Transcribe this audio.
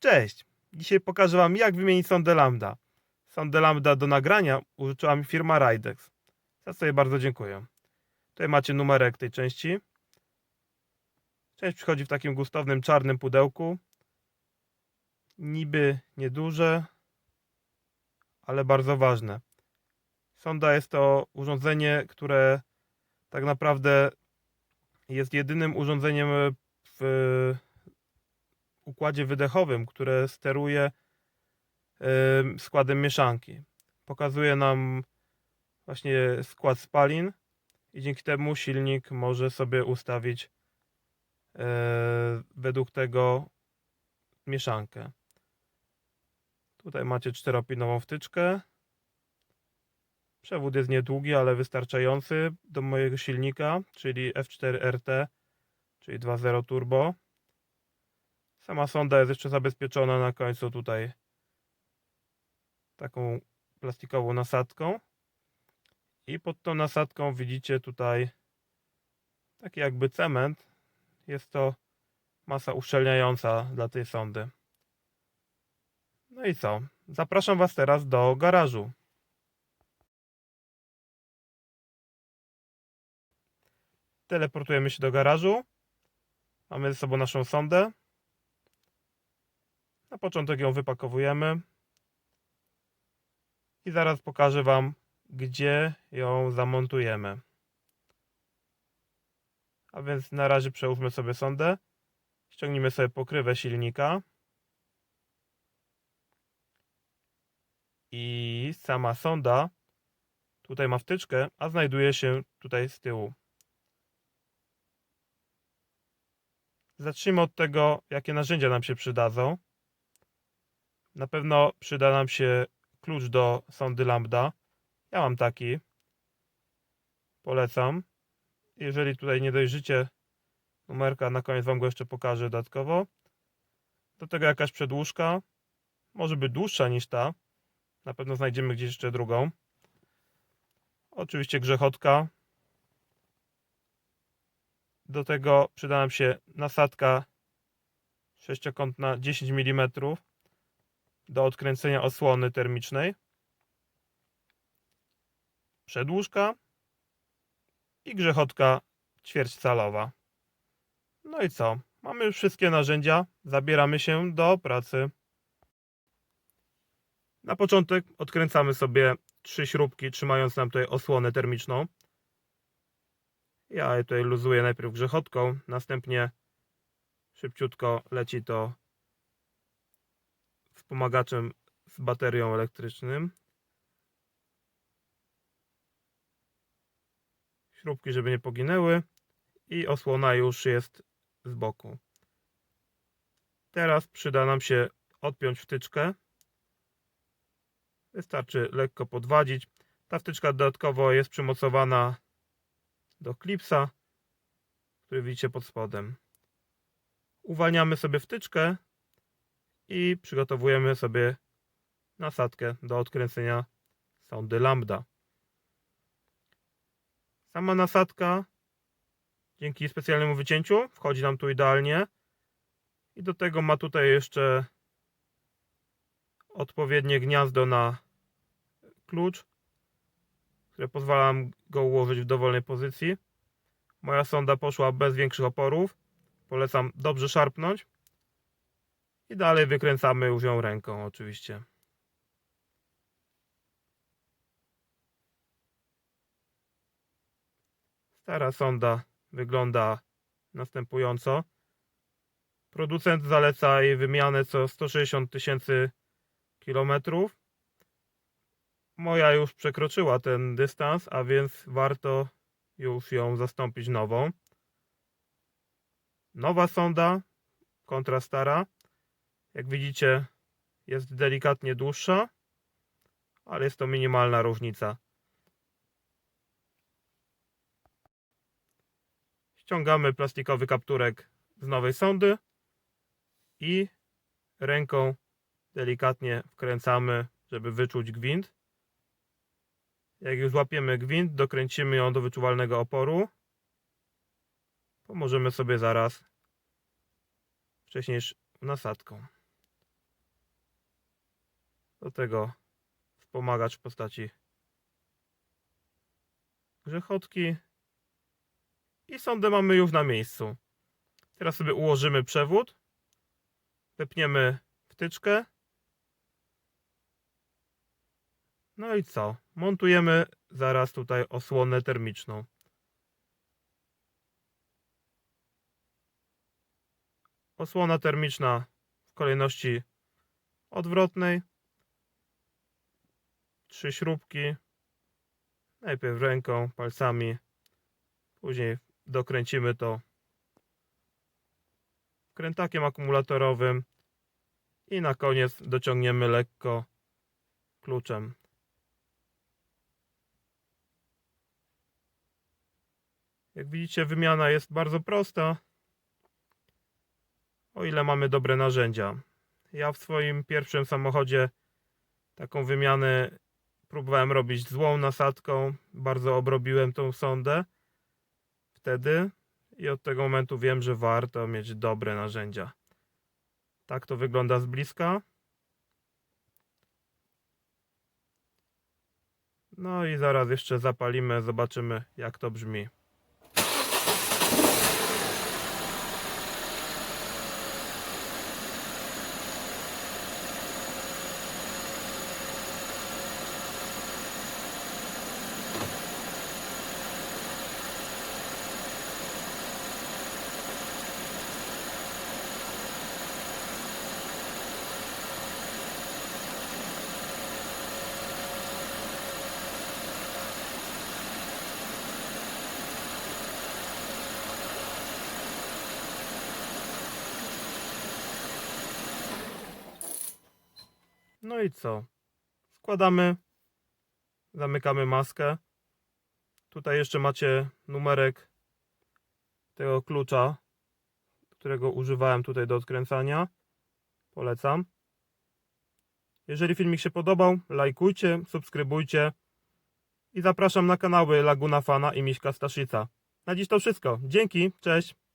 Cześć! Dzisiaj pokażę Wam, jak wymienić sondę lambda. Sondę lambda do nagrania użyczyła mi firma Ridex. Za co jej bardzo dziękuję. Tutaj macie numerek tej części. Część przychodzi w takim gustownym czarnym pudełku. Niby nieduże, ale bardzo ważne. Sonda jest to urządzenie, które tak naprawdę jest jedynym urządzeniem w układzie wydechowym, które steruje em, składem mieszanki. Pokazuje nam właśnie skład spalin i dzięki temu silnik może sobie ustawić e, według tego mieszankę. Tutaj macie czteropinową wtyczkę. Przewód jest niedługi, ale wystarczający do mojego silnika, czyli F4RT, czyli 2.0 turbo. Sama sonda jest jeszcze zabezpieczona na końcu tutaj taką plastikową nasadką. I pod tą nasadką widzicie tutaj taki jakby cement. Jest to masa uszczelniająca dla tej sondy. No i co? Zapraszam Was teraz do garażu. Teleportujemy się do garażu. Mamy ze sobą naszą sondę. Na początek ją wypakowujemy. I zaraz pokażę Wam, gdzie ją zamontujemy. A więc na razie przełóżmy sobie sondę. Ściągnijmy sobie pokrywę silnika. I sama sonda tutaj ma wtyczkę, a znajduje się tutaj z tyłu. Zacznijmy od tego, jakie narzędzia nam się przydadzą. Na pewno przyda nam się klucz do sondy lambda. Ja mam taki. Polecam. Jeżeli tutaj nie dojrzycie numerka, na koniec Wam go jeszcze pokażę dodatkowo. Do tego jakaś przedłużka. Może być dłuższa niż ta. Na pewno znajdziemy gdzieś jeszcze drugą. Oczywiście grzechotka. Do tego przyda nam się nasadka sześciokątna 10 mm do odkręcenia osłony termicznej, przedłużka i grzechotka ćwierćcalowa. No i co? Mamy już wszystkie narzędzia, zabieramy się do pracy. Na początek odkręcamy sobie trzy śrubki, trzymając nam tutaj osłonę termiczną. Ja je tutaj luzuję najpierw grzechotką, następnie szybciutko leci to wspomagaczem z baterią elektrycznym. Śrubki, żeby nie poginęły i osłona już jest z boku. Teraz przyda nam się odpiąć wtyczkę. Wystarczy lekko podwadzić. Ta wtyczka dodatkowo jest przymocowana do klipsa, który widzicie pod spodem. Uwalniamy sobie wtyczkę i przygotowujemy sobie nasadkę do odkręcenia sondy lambda. Sama nasadka dzięki specjalnemu wycięciu wchodzi nam tu idealnie i do tego ma tutaj jeszcze odpowiednie gniazdo na klucz, które pozwala nam go ułożyć w dowolnej pozycji. Moja sonda poszła bez większych oporów. Polecam dobrze szarpnąć. I dalej wykręcamy już ją ręką oczywiście. Stara sonda wygląda następująco. Producent zaleca jej wymianę co 160 tysięcy kilometrów. Moja już przekroczyła ten dystans, a więc warto już ją zastąpić nową. Nowa sonda kontra stara. Jak widzicie, jest delikatnie dłuższa, ale jest to minimalna różnica. Ściągamy plastikowy kapturek z nowej sondy i ręką delikatnie wkręcamy, żeby wyczuć gwint. Jak już złapiemy gwint, dokręcimy ją do wyczuwalnego oporu. Pomożemy sobie zaraz wcześniej nasadką. Do tego wspomagacz w postaci grzechotki i sondę mamy już na miejscu. Teraz sobie ułożymy przewód, wepniemy wtyczkę. No i co? Montujemy zaraz tutaj osłonę termiczną. Osłona termiczna w kolejności odwrotnej. Trzy śrubki. Najpierw ręką, palcami. Później dokręcimy to krętakiem akumulatorowym. I na koniec dociągniemy lekko kluczem. Jak widzicie, wymiana jest bardzo prosta. O ile mamy dobre narzędzia. Ja w swoim pierwszym samochodzie taką wymianę próbowałem robić złą nasadką. Bardzo obrobiłem tą sondę wtedy i od tego momentu wiem, że warto mieć dobre narzędzia. Tak to wygląda z bliska. No i zaraz jeszcze zapalimy, zobaczymy jak to brzmi. No i co? Składamy, zamykamy maskę. Tutaj jeszcze macie numerek tego klucza, którego używałem tutaj do odkręcania. Polecam. Jeżeli filmik się podobał, lajkujcie, subskrybujcie i zapraszam na kanały Laguna Fana i Miśka Staszica. Na dziś to wszystko. Dzięki, cześć!